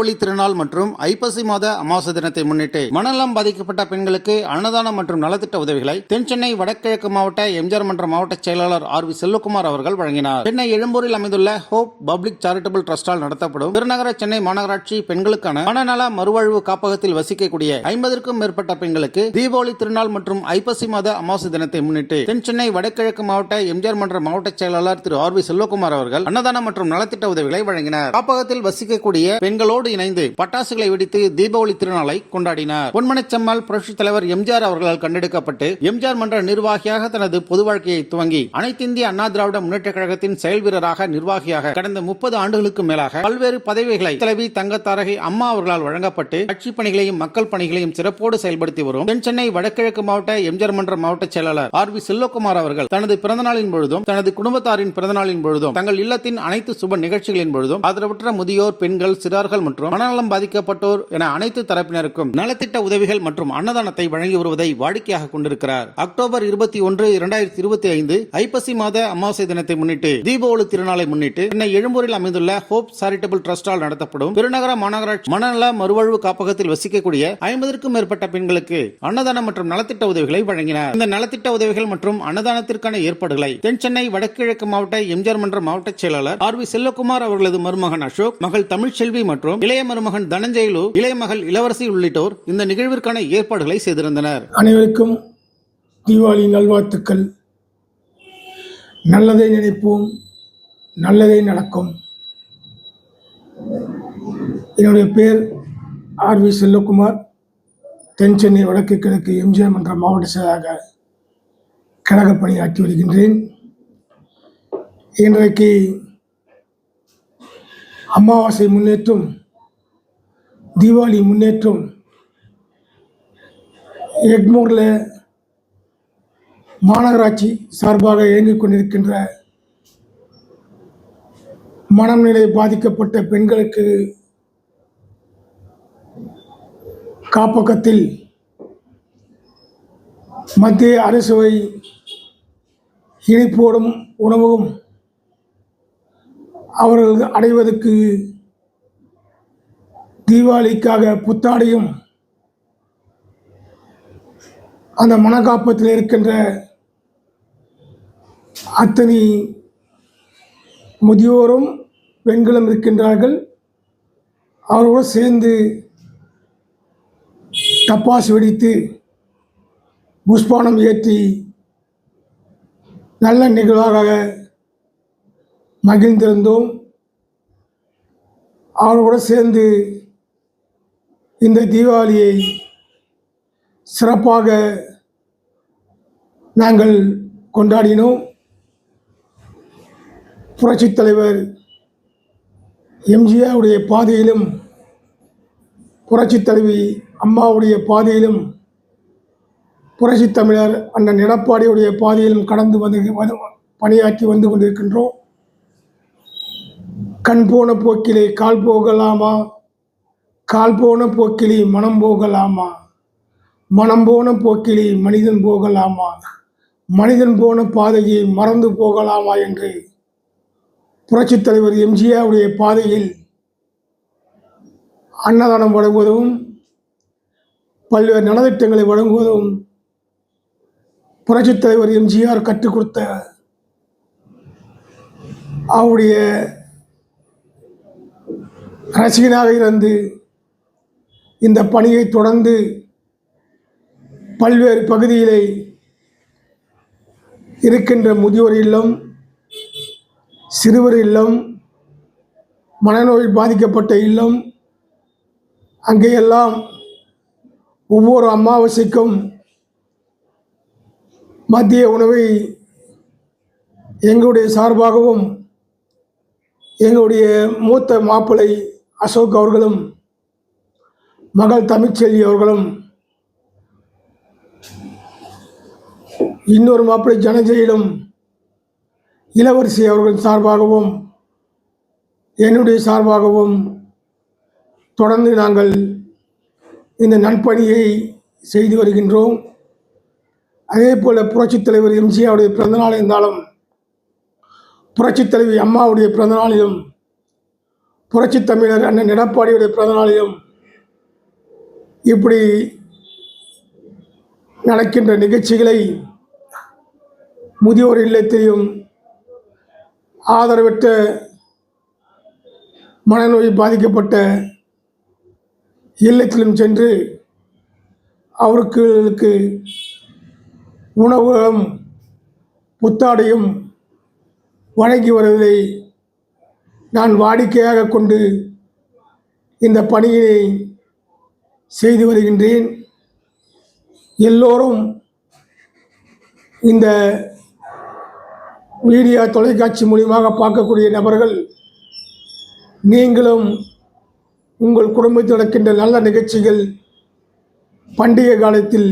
ஒளி திருநாள் மற்றும் ஐப்பசி மாத அமாவாசை தினத்தை முன்னிட்டு மனநலம் பாதிக்கப்பட்ட பெண்களுக்கு அன்னதானம் மற்றும் நலத்திட்ட உதவிகளை தென் சென்னை வடகிழக்கு மாவட்ட எம்ஜிஆர் மன்ற மாவட்ட செயலாளர் ஆர் வி செல்வகுமார் அவர்கள் வழங்கினார். சென்னை எழும்பூரில் அமைந்துள்ள ஹோப் பப்ளிக் சேரிட்டபிள் ட்ரஸ்டால் நடத்தப்படும் பெருநகர சென்னை மாநகராட்சி பெண்களுக்கான மனநல மறுவாழ்வு காப்பகத்தில் வசிக்கக்கூடிய ஐம்பதற்கும் மேற்பட்ட பெண்களுக்கு தீபாவளி திருநாள் மற்றும் ஐப்பசி மாத அமாவாசை தினத்தை முன்னிட்டு தென் சென்னை வடகிழக்கு மாவட்ட எம்ஜிஆர் மன்ற மாவட்ட செயலாளர் திரு ஆர் வி செல்வகுமார் அவர்கள் அன்னதானம் மற்றும் நலத்திட்ட உதவிகளை வழங்கினார். காப்பகத்தில் வசிக்கக்கூடிய பெண்களோடு இணைந்து பட்டாசுகளை வெடித்து தீபாவளி திருநாளை கொண்டாடினார். பொன்மனச்செம்மல் புரட்சித் தலைவர் எம்ஜிஆர் அவர்களால் கண்டெடுக்கப்பட்டு எம்ஜிஆர் மன்ற நிர்வாகியாக தனது பொது வாழ்க்கையை துவங்கி அனைத்து இந்திய அண்ணா திராவிட முன்னேற்ற கழகத்தின் செயல் வீரராக நிர்வாகியாக கடந்த முப்பது ஆண்டுகளுக்கு மேலாக பல்வேறு பதவிகளை தலைவி தங்கத்தாரகை அம்மா அவர்களால் வழங்கப்பட்டு கட்சி பணிகளையும் மக்கள் பணிகளையும் சிறப்போடு செயல்படுத்தி வரும். தென் சென்னை வடகிழக்கு மாவட்ட எம்ஜிஆர் மன்ற மாவட்ட செயலாளர் ஆர் வி செல்வகுமார் அவர்கள் தனது பிறந்தநாளின் பொழுதும் தனது குடும்பத்தாரின் பிறந்தநாளின் பொழுதும் தங்கள் இல்லத்தின் அனைத்து சுப நிகழ்ச்சிகளின் பொழுதும் ஆதரவற்ற முதியோர் பெண்கள் சிறார்கள் மற்றும் மனநலம் பாதிக்கப்பட்டோர் என அனைத்து தரப்பினருக்கும் நலத்திட்ட உதவிகள் மற்றும் அன்னதானத்தை வழங்கி வருவதை வாடிக்கையாக கொண்டிருக்கிறார். அக்டோபர் இருபத்தி ஒன்று இரண்டாயிரத்தி இருபத்தி ஐந்து ஐப்பசி மாத அமாவாசை தினத்தை முன்னிட்டு தீபாவளி திருநாளை முன்னிட்டு சென்னை எழும்பூரில் அமைந்துள்ள ஹோப் சாரிட்டபிள் ட்ரஸ்டால் நடத்தப்படும் பெருநகர மாநகராட்சி மனநல மறுவாழ்வு காப்பகத்தில் வசிக்கக்கூடிய ஐம்பதற்கும் மேற்பட்ட பெண்களுக்கு அன்னதானம் மற்றும் நலத்திட்ட உதவிகளை வழங்கினார். இந்த நலத்திட்ட உதவிகள் மற்றும் அன்னதானத்திற்கான ஏற்பாடுகளை தென் சென்னை வடகிழக்கு மாவட்ட எம்ஜிஆர் மன்ற மாவட்ட செயலாளர் ஆர் வி செல்லகுமார் அவர்களது மருமகன் அசோக் மகள் தமிழ்ச்செல்வி மற்றும் இளைய மருமகன் தனஞ்சயலு இளைய மகள் இளவரசி உள்ளிட்டோர் இந்த நிகழ்விற்கான ஏற்பாடுகளை செய்திருந்தனர். அனைவருக்கும் தீபாவளி நல்வாழ்த்துக்கள். நல்லதை நினைப்போம் நல்லதே நடக்கும். என்னுடைய பேர் ஆர் வி செல்வகுமார். தென் சென்னை வடக்கு கிழக்கு எம்ஜிஆர் மன்ற மாவட்ட செயலாக கழக பணியாற்றி வருகின்றேன். இன்றைக்கு அமாவாசை முன்னேற்றும் தீபாவளி முன்னேற்றம். எக்மோரில் மாநகராட்சி சார்பாக இயங்கிக் கொண்டிருக்கின்ற மனநிலை பாதிக்கப்பட்ட பெண்களுக்கு காப்பகத்தில் மத்திய அரசுவை இனிப்போடும் உணவும் அவர்கள் அடைவதற்கு தீபாவளிக்காக புத்தாடையும் அந்த மனக்காப்பத்தில் இருக்கின்ற அத்தனை முதியோரும் பெண்களும் இருக்கின்றார்கள். அவரோடு சேர்ந்து டப்பாசு வெடித்து புஷ்பானம் ஏற்றி நல்ல நிகழ்வாக மகிழ்ந்திருந்தோம். அவரோடு சேர்ந்து இந்த தீபாவளியை சிறப்பாக நாங்கள் கொண்டாடினோம். புரட்சித் தலைவர் எம்ஜிஆருடைய பாதையிலும் புரட்சித் தலைவி அம்மாவுடைய பாதையிலும் புரட்சித் தமிழர் அண்ணன் எடப்பாடியுடைய பாதையிலும் கடந்து வந்து வந்து பணியாற்றி வந்து கொண்டிருக்கின்றோம். கண் போன போக்கிலே கால் போகலாமா? கால் போன போக்கிலே மனம் போகலாமா? மனம் போன போக்கிலே மனிதன் போகலாமா? மனிதன் போன பாதையை மறந்து போகலாமா என்று? புரட்சித் தலைவர் எம்ஜிஆருடைய பாதையில் அன்னதானம் வழங்குவதும் பல்வேறு நலத்திட்டங்களை வழங்குவதும் புரட்சித் தலைவர் எம்ஜிஆர் கற்றுக் கொடுத்த அவருடைய ரசிகனாக இருந்து இந்த பணியை தொடர்ந்து பல்வேறு பகுதியிலே இருக்கின்ற முதியோர் இல்லம் சிறுவர் இல்லம் மனநோய் பாதிக்கப்பட்ட இல்லம் அங்கேயெல்லாம் ஒவ்வொரு அமாவாசைக்கும் மத்திய உணவை எங்களுடைய சார்பாகவும் எங்களுடைய மூத்த மாப்பிள்ளை அசோக் அவர்களும் மகள் தமிழ்ச்செல்வி அவர்களும் இன்னொரு மாப்பிள்ளை ஜனஜெயிலும் இளவரசி அவர்கள் சார்பாகவும் என்னுடைய சார்பாகவும் தொடர்ந்து நாங்கள் இந்த நண்பணியை செய்து வருகின்றோம். அதே போல் புரட்சித் தலைவர் எம்ஜிஆருடைய பிறந்தநாள் இருந்தாலும் புரட்சித் தலைவி அம்மாவுடைய பிறந்தநாளிலும் புரட்சித் தமிழர் அண்ணன் எடப்பாடியுடைய பிறந்தநாளிலும் இப்படி நடக்கின்ற நிகழ்ச்சிகளை முதியோர் இல்லத்திலையும் ஆதரவற்ற மனநோய் பாதிக்கப்பட்ட இல்லத்திலும் சென்று அவர்களுக்கு உணவுகளும் புத்தாடையும் வழங்கி வருவதை நான் வாடிக்கையாக கொண்டு இந்த பணியினை செய்து வருகின்றேன். எல்லோரும் இந்த மீடியா தொலைக்காட்சி மூலியமாக பார்க்கக்கூடிய நபர்கள் நீங்களும் உங்கள் குடும்பத்தில் நடக்கின்ற நல்ல நிகழ்ச்சிகள் பண்டிகை காலத்தில்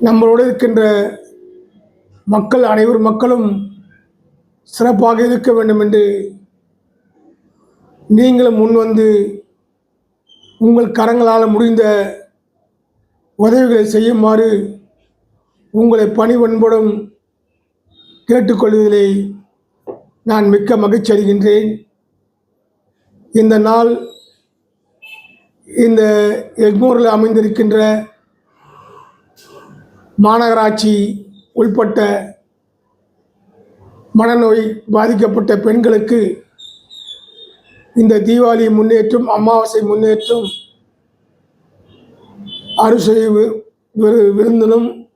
நம்மளோடு இருக்கின்ற மக்கள் அனைவர் மக்களும் சிறப்பாக இருக்க வேண்டும் என்று நீங்களும் முன்வந்து உங்கள் கரங்களால் முடிந்த உதவிகளை செய்யுமாறு உங்களை பணிவன்புடன் கேட்டுக்கொள்வதிலே நான் மிக்க மகிழ்ச்சி அடைகின்றேன். இந்த நாள் இந்த எக்மோரில் அமைந்திருக்கின்ற மாநகராட்சி உள்பட்ட மனநோய் பாதிக்கப்பட்ட பெண்களுக்கு இந்த தீபாவளி முன்னேற்றம் அமாவாசை முன்னேற்றம் அறுசை வி- விரு-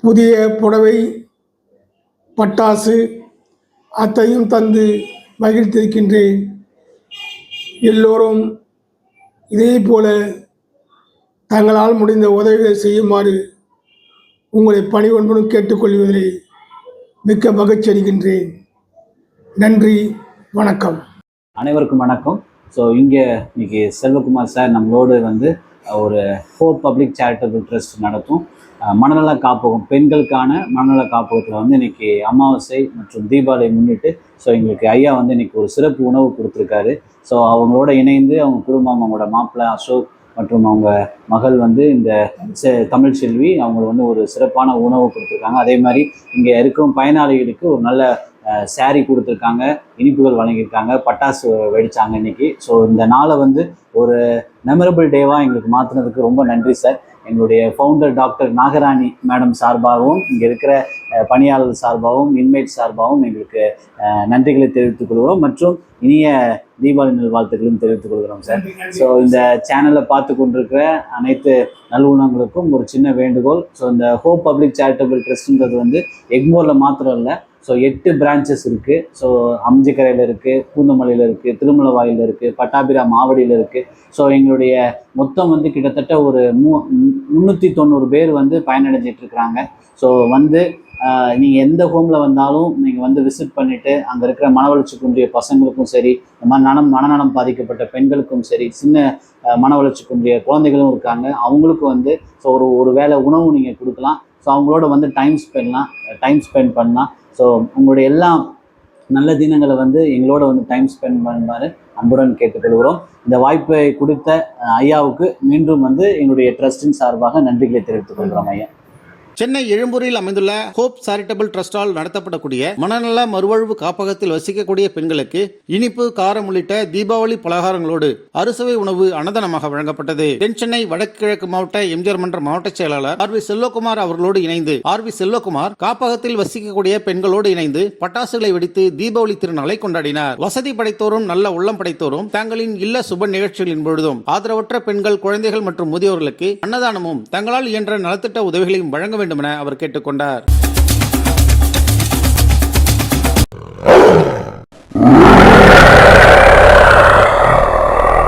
புதிய புடவை பட்டாசு அத்தையும் தந்து மகிழ்த்திருக்கின்றேன். எல்லோரும் இதே போல தங்களால் முடிந்த உதவிகளை செய்யுமாறு உங்களை பணிவன்புடன் கேட்டுக்கொள்வதை மிக்க மகிழ்ச்சி அடைகின்றேன் நன்றி வணக்கம். அனைவருக்கும் வணக்கம். ஸோ இங்கே இன்னைக்கு செல்வகுமார் சார் நம்மளோடு வந்து ஒரு ஃபோர் பப்ளிக் சேரிட்டபிள் ட்ரஸ்ட் நடத்தும். மனநல காப்பகம் பெண்களுக்கான மனநல காப்பகத்தில் வந்து இன்னைக்கு அமாவாசை மற்றும் தீபாவளியை முன்னிட்டு ஸோ எங்களுக்கு ஐயா வந்து இன்னைக்கு ஒரு சிறப்பு உணவு கொடுத்துருக்காரு. ஸோ அவங்களோட இணைந்து அவங்க குடும்பம் அவங்களோட மாப்பிள்ளை அசோக் மற்றும் அவங்க மகள் வந்து இந்த செ- தமிழ் செல்வி அவங்களுக்கு வந்து ஒரு சிறப்பான உணவு கொடுத்துருக்காங்க. அதே மாதிரி இங்கே இருக்கும் பயனாளிகளுக்கு ஒரு நல்ல சாரி கொடுத்துருக்காங்க இனிப்புகள் வழங்கியிருக்காங்க பட்டாசு வெடிச்சாங்க இன்னைக்கு. ஸோ இந்த நாளை வந்து ஒரு மெமரபிள் டேவாக எங்களுக்கு மாற்றினதுக்கு ரொம்ப நன்றி சார் எங்களுடைய ஃபவுண்டர் டாக்டர் நாகராணி மேடம் சார்பாகவும் இங்கே இருக்கிற பணியாளர் சார்பாகவும் இன்மேட் சார்பாகவும் எங்களுக்கு நன்றிகளை தெரிவித்துக் கொள்கிறோம் மற்றும் இனிய தீபாவளி நல்வாழ்த்துக்களையும் தெரிவித்துக் கொள்கிறோம் சார் ஸோ இந்த சேனலை பார்த்து கொண்டிருக்கிற அனைத்து நல்லுணங்களுக்கும் ஒரு சின்ன வேண்டுகோள். ஸோ இந்த ஹோப் பப்ளிக் சேரிட்டபிள் ட்ரஸ்ட்ன்றது வந்து எக்மோரில் மாத்திரம் இல்லை ஸோ எட்டு பிரான்ச்சஸ் இருக்குது ஸோ அம்ஜிக்கரையில் இருக்குது பூந்தமல்லியில் இருக்குது திருமலவாயில் இருக்குது பட்டாபிரா மாவடியில் இருக்குது ஸோ எங்களுடைய மொத்தம் வந்து கிட்டத்தட்ட ஒரு மூ முந்நூற்றி தொண்ணூறு பேர் வந்து பயனடைஞ்சிட்ருக்கிறாங்க ஸோ வந்து நீங்கள் எந்த ஹோமில் வந்தாலும் நீங்கள் வந்து விசிட் பண்ணிவிட்டு அங்கே இருக்கிற மனவளர்ச்சி குன்றிய பசங்களுக்கும் சரி இந்த மாதிரி நலம் மனநலம் பாதிக்கப்பட்ட பெண்களுக்கும் சரி சின்ன அஹ், குன்றிய குழந்தைகளும் இருக்காங்க. அவங்களுக்கு வந்து ஸோ ஒரு ஒரு வேளை உணவு நீங்கள் கொடுக்கலாம். ஸோ அவங்களோட வந்து டைம் ஸ்பெண்ட்லாம் டைம் ஸ்பெண்ட் பண்ணலாம். ஸோ உங்களுடைய எல்லா நல்ல தினங்களை வந்து எங்களோட வந்து டைம் ஸ்பெண்ட் பண்ணுமாறு அன்புடன் கேட்டுக்கொள்கிறோம். இந்த வாய்ப்பை கொடுத்த ஐயாவுக்கு மீண்டும் வந்து எங்களுடைய ட்ரஸ்டின் சார்பாக நன்றிகளை தெரிவித்துக் கொள்கிறோம் ஐயா. சென்னை எழும்பூரில் அமைந்துள்ள ஹோப் சாரிட்டபிள் ட்ரஸ்டால் நடத்தப்படக்கூடிய மனநல மறுவாழ்வு காப்பகத்தில் வசிக்கக்கூடிய பெண்களுக்கு இனிப்பு காரம் உள்ளிட்ட தீபாவளி பலகாரங்களோடு அறுசுவை உணவு அன்னதானமாக வழங்கப்பட்டது. தென் சென்னை வடக்கு கிழக்கு மாவட்ட எம்ஜிஆர் மன்ற மாவட்ட செயலாளர் ஆர் வி செல்வகுமார் அவர்களோடு இணைந்து ஆர் வி செல்வகுமார் காப்பகத்தில் வசிக்கக்கூடிய பெண்களோடு இணைந்து பட்டாசுகளை வெடித்து தீபாவளி திருநாளை கொண்டாடினார். வசதி படைத்தோரும் நல்ல உள்ளம் படைத்தோரும் தங்களின் இல்ல சுப நிகழ்ச்சிகளின் பொழுதும் ஆதரவற்ற பெண்கள் குழந்தைகள் மற்றும் முதியோர்களுக்கு அன்னதானமும் தங்களால் இயன்ற நலத்திட்ட உதவிகளையும் வழங்க வேண்டும் வேண்டும் என அவர் கேட்டுக்கொண்டார்.